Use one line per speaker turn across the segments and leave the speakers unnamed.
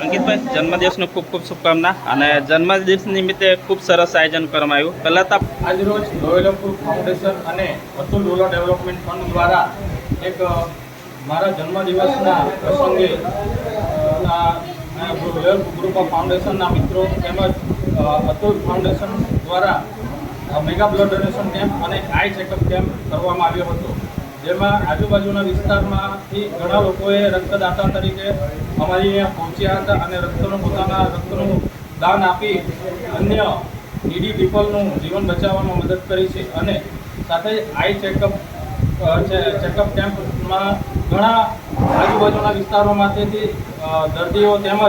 અંકિતભાઈ જન્મદિવસની ખૂબ ખૂબ શુભકામના અને જન્મદિવસ નિમિત્તે ખૂબ સરસ આયોજન કરવામાં આવ્યું. પહેલાં તો
આજરોજ ડેવલપર ફાઉન્ડેશન અને અતુલ રૂરલ ડેવલપમેન્ટ ફંડ દ્વારા એક મારા જન્મદિવસના પ્રસંગે રોયલ ગ્રુપ ઓફ ફાઉન્ડેશનના મિત્રો તેમજ અતુલ ફાઉન્ડેશન દ્વારા મેગા બ્લડ ડોનેશન કેમ્પ અને આઈ ચેકઅપ કેમ્પ કરવામાં આવ્યો હતો, જેમાં આજુબાજુના વિસ્તારમાંથી ઘણા લોકોએ રક્તદાતા તરીકે અમારી અહીંયા પહોંચ્યા હતા અને રક્તનું પોતાના રક્તનું દાન આપી અન્ય ઈડી પીપલનું જીવન બચાવવામાં મદદ કરી છે અને સાથે આઈ ચેકઅપ ચેકઅપ કેમ્પમાં ઘણા આજુબાજુના વિસ્તારોમાંથી દર્દીઓ તેમજ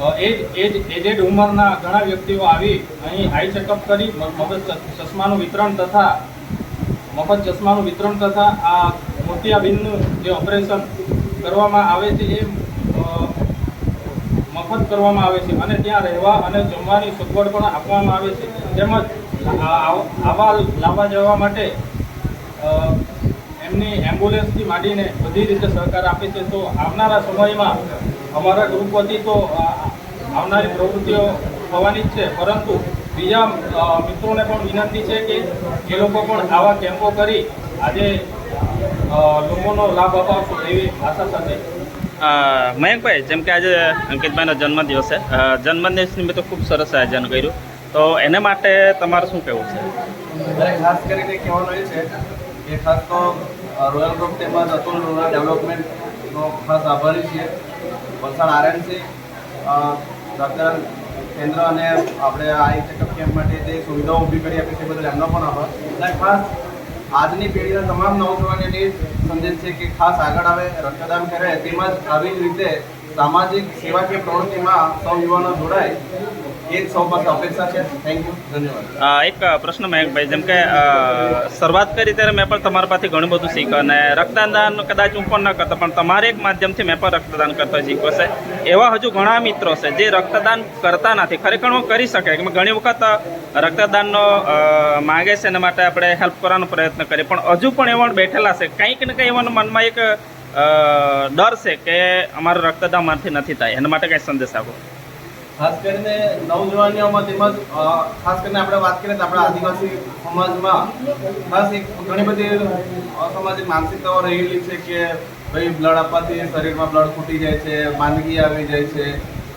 એજ એજ એજેડ ઉંમરના ઘણા વ્યક્તિઓ આવી અહીં આઈ ચેકઅપ કરી મફત ચશ્માનું વિતરણ તથા મફત ચશ્માનું વિતરણ તથા આ મોતિયાબિંદનું જે ઓપરેશન કરવામાં આવે છે, એ મફત કરવામાં આવે છે. અને ત્યાં રહેવા અને જમવાની સગવડ પણ આપવામાં આવે છે. તેમજ આવા લાવવા જવા માટે એમની એમ્બ્યુલન્સથી માંડીને બધી રીતે સહકાર આપે છે. તો આવનારા સમયમાં અમારા ગ્રુપ વતી તો આવનારી પ્રવૃત્તિઓ થવાની જ છે. પરંતુ બીજા મિત્રોને પણ વિનંતી છે કે એ લોકો પણ આવા કેમ્પો કરી આજે લોકોનો લાભ અપાવશો એવી આશા સાથે.
મયંકભાઈ જેમ કે આજે અંકિતભાઈનો જન્મદિવસ છે. જન્મદિવસ નિમિત્તે ખૂબ સરસ આયોજન કર્યું. તો એને માટે તમારે શું કહેવું છે?
મારે ખાસ કરીને કહેવાનું એ છે કે ખાસ તો રોયલ ગ્રુપ તેમજ અતુલ રૂરલ ડેવલપમેન્ટનો ખાસ આભારી છીએ. વલસાડ આરએનસી રક્તદાન કેન્દ્ર અને આપણે આ ચેકઅપ કેમ્પ માટે જે સુવિધાઓ ઊભી કરી આપી છે બદલ એમનો પણ આભાર. અને ખાસ આજની પેઢીના તમામ નવજવાનોને સંદેશ છે કે ખાસ આગળ આવે, રક્તદાન કરે, તેમજ આવી જ રીતે સામાજિક સેવાકીય પ્રવૃત્તિમાં સૌ યુવાનો જોડાય. એ પાસે
એક પ્રશ્ન મહેકભાઈ જેમ કે શરૂઆત કરી ત્યારે મેં પણ તમારા પાસેથી ઘણું બધું શીખ્યું અને રક્તદાન કદાચ હું પણ ન કરતો, પણ તમારે એક માધ્યમથી મેં પણ રક્તદાન કરતો શીખ્યો છે. એવા હજુ ઘણા મિત્રો છે જે રક્તદાન કરતા નથી. ખરેખર હું કરી શકે કે ઘણી વખત રક્તદાનનો માગે છે એના માટે આપણે હેલ્પ કરવાનો પ્રયત્ન કરીએ. પણ હજુ પણ એવા બેઠેલા છે. કંઈક ને કંઈ એવાનું મનમાં એક ડર છે કે અમારું રક્તદાન મારથી નથી થાય. એના માટે કંઈ સંદેશ આપો.
ખાસ કરીને નવજવાનીઓમાં તેમજ ખાસ કરીને આપણે વાત કરીએ તો આપણા આદિવાસી સમાજમાં ખાસ એક ઘણી બધી અસામાજિક માનસિકતાઓ રહેલી છે કે ભાઈ બ્લડ આપવાથી શરીરમાં બ્લડ ફૂટી જાય છે, માંદગી આવી જાય છે.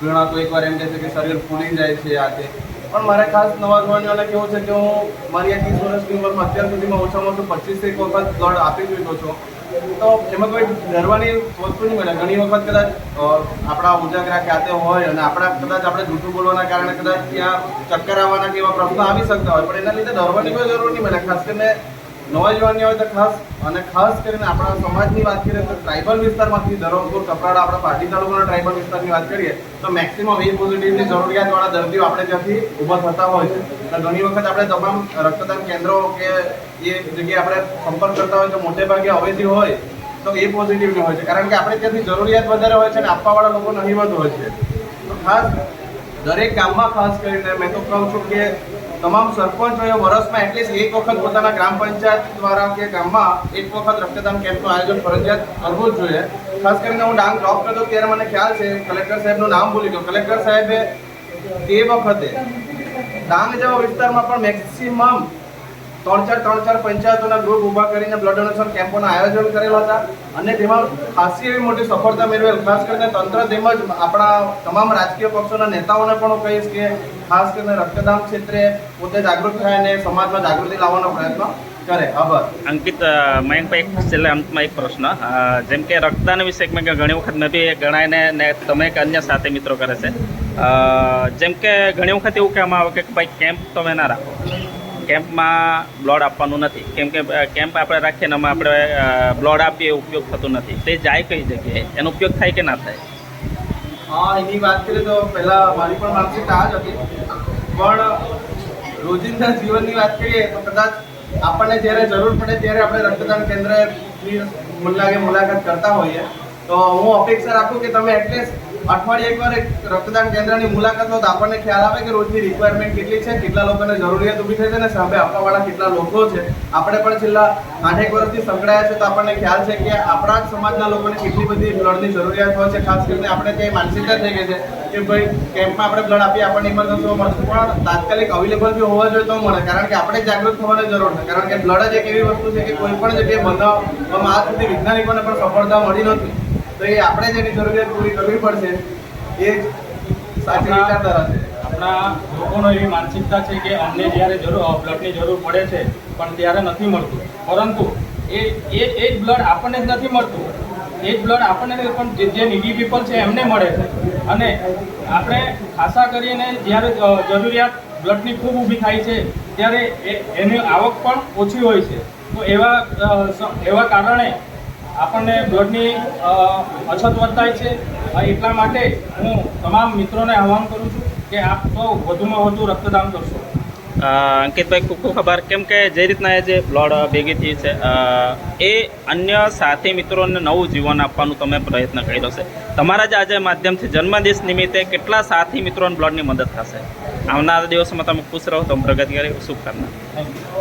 ઘણા તો એકવાર એમ કહે છે કે શરીર ફૂલી જાય છે આ તે. પણ મારે ખાસ નવજવાનીઓને કેવું છે કે હું મારી આ ત્રીસ વર્ષની ઉંમરમાં અત્યાર સુધીમાં ઓછામાં ઓછું પચીસ એક વખત બ્લડ આપી ચૂક્યો છું. તો એમાં કોઈ ડરવાની વસ્તુ નહીં મળે ઘણી વખત કદાચ આપણા ઉજાગરા ખાતે હોય અને આપણા કદાચ આપણે જૂઠું બોલવાના કારણે કદાચ ત્યાં ચક્કર આવવાના કે એવા પ્રશ્નો આવી શકતા હોય. પણ એના લીધે ડરવાની કોઈ જરૂર નહીં મળે ખાસ કરીને નવજવાનીઓ હોય તો ખાસ, અને ખાસ કરીને આપણા સમાજની વાત કરીએ તો ટ્રાઇબલ વિસ્તારમાંથી ધરમપુર કપરાડા આપણા પાટી તાલુકાના ટ્રાઇબલ વિસ્તારની વાત કરીએ તો મેક્સિમમ એ પોઝિટિવની જરૂરિયાતવાળા દર્દીઓ આપણે ત્યાંથી ઊભા થતા હોય છે. અને ઘણી વખત આપણે તમામ રક્તદાન કેન્દ્રો કે એ જગ્યાએ આપણે સંપર્ક કરતા હોય તો મોટે ભાગે અવેજી હોય તો એ પોઝિટિવની હોય છે. કારણ કે આપણે ત્યાંથી જરૂરિયાત વધારે હોય છે અને આપવાવાળા લોકો નહીવત હોય છે. તો ખાસ દરેક ગામમાં ખાસ કરીને મેં તો કહું છું કે તમામ સરપંચોએ વર્ષમાં એટલીસ્ટ એક વખત પોતાના ગ્રામ પંચાયત દ્વારા કે ગામમાં એક વખત રક્તદાન કેમ્પનું આયોજન ફરજિયાત કરવું જ જોઈએ. ખાસ કરીને હું ડાંગ જોબ કરતો ત્યારે મને ખ્યાલ છે, કલેક્ટર સાહેબનું નામ ભૂલી ગયો. કલેક્ટર સાહેબે તે વખતે ડાંગ જેવા વિસ્તારમાં પણ મેક્સિમમ ત્રણ ચાર ત્રણ ચાર પંચાયતોના ગ્રુપ ઊભા કરીને બ્લડ ડોનેશન કેમ્પોના આયોજન કરેલા હતા. અને તેમાં ખાસી એવી મોટી સફળતા મેળવેલ. ખાસ કરીને તંત્ર તેમજ આપણા તમામ રાજકીય પક્ષોના નેતાઓને પણ હું કહીશ કે ખાસ કરીને રક્તદાન ક્ષેત્રે પોતે જાગૃત થાય અને સમાજમાં જાગૃતિ લાવવાનો પ્રયત્ન કરે. આભાર.
અંકિત મયંકભાઈ છેલ્લે અંતમાં એક પ્રશ્ન. જેમ કે રક્તદાન વિશે મેં ઘણી વખત મેં બી ગણાયને ને તમે એક અન્ય સાથે મિત્રો કરે છે. જેમ કે ઘણી વખત એવું કહેવામાં આવે કે ભાઈ કેમ્પ તમે ના રાખો. કેમ્પમાં બ્લડ આપવાનું નથી. કેમ કે કેમ્પ આપણે રાખીએ એમાં આપણે બ્લડ આપીએ ઉપયોગ થતો નથી. તે જાય કઈ જગ્યાએ? એનો ઉપયોગ થાય કે ના થાય?
હા, એની વાત કરીએ તો પહેલા મારી પણ માનસિકતા આ જ હતી. પણ રોજિંદા જીવનની વાત કરીએ તો કદાચ આપણને જ્યારે જરૂર પડે ત્યારે આપણે રક્તદાન કેન્દ્રની મુલાકે મુલાકાત કરતા હોઈએ. તો હું અપેક્ષા રાખું કે તમે એટલીસ્ટ અઠવાડિયે એકવાર એક રક્તદાન કેન્દ્રની મુલાકાત લો તો આપણને ખ્યાલ આવે કે રોજની રિક્વાયરમેન્ટ કેટલી છે, કેટલા લોકોને જરૂરિયાત ઊભી થઈ છે અને સામે આપવાવાળા કેટલા લોકો છે. આપણે પણ છેલ્લા આઠેક વર્ષથી સંકળાયા છે તો આપણને ખ્યાલ છે કે આપણા જ સમાજના લોકોને કેટલી બધી બ્લડની જરૂરિયાત હોય છે. ખાસ કરીને આપણે ત્યાં માનસિકતા થઈ ગઈ છે કે ભાઈ કેમ્પમાં આપણે બ્લડ આપીએ, આપણને ઇમરજન્સીમાં મળશે. પણ તાત્કાલિક અવેલેબલ બી હોવા જોઈએ તો મળે. કારણ કે આપણે જાગૃત થવાની જરૂર છે. કારણ કે બ્લડ જ એક એવી વસ્તુ છે કે કોઈ પણ જગ્યાએ બનાવવામાં આજ સુધી વૈજ્ઞાનિકોને પણ સફળતા મળી નથી તો એ આપણે જેની જરૂરિયાત પૂરી કરવી પડશે. એ સાચી વિચારધારા છે.
આપણા લોકોનો એવી માનસિકતા છે કે અમને જ્યારે જરૂર બ્લડની જરૂર પડે છે પણ ત્યારે નથી મળતું. પરંતુ એ એ એ જ બ્લડ આપણને જ નથી મળતું. એ જ બ્લડ આપણને પણ જે જે નીડી પીપલ છે એમને મળે છે. અને આપણે ખાસા કરીને જ્યારે જરૂરિયાત બ્લડની ખૂબ ઊભી થાય છે ત્યારે એ એની આવક પણ ઓછી હોય છે. તો એવા એવા કારણે આપણને બ્લડની અછત વર્તાય છે. એટલા માટે હું તમામ મિત્રોને આહવાન કરું છું કે આપ તો વધુમાં વધુ રક્તદાન કરશો.
અંકિતભાઈ ખૂબ ખૂબ ખબર કેમ કે જે રીતના એ જે બ્લડ ભેગી થઈ છે એ અન્ય સાથી મિત્રોને નવું જીવન આપવાનું તમે પ્રયત્ન કર્યો છે. તમારા જ આજે માધ્યમથી જન્મદિવસ નિમિત્તે કેટલા સાથી મિત્રોને બ્લડની મદદ થશે? આવનારા દિવસોમાં તમે ખુશ રહો તો પ્રગતિ કરી શુભકામના.
Thank you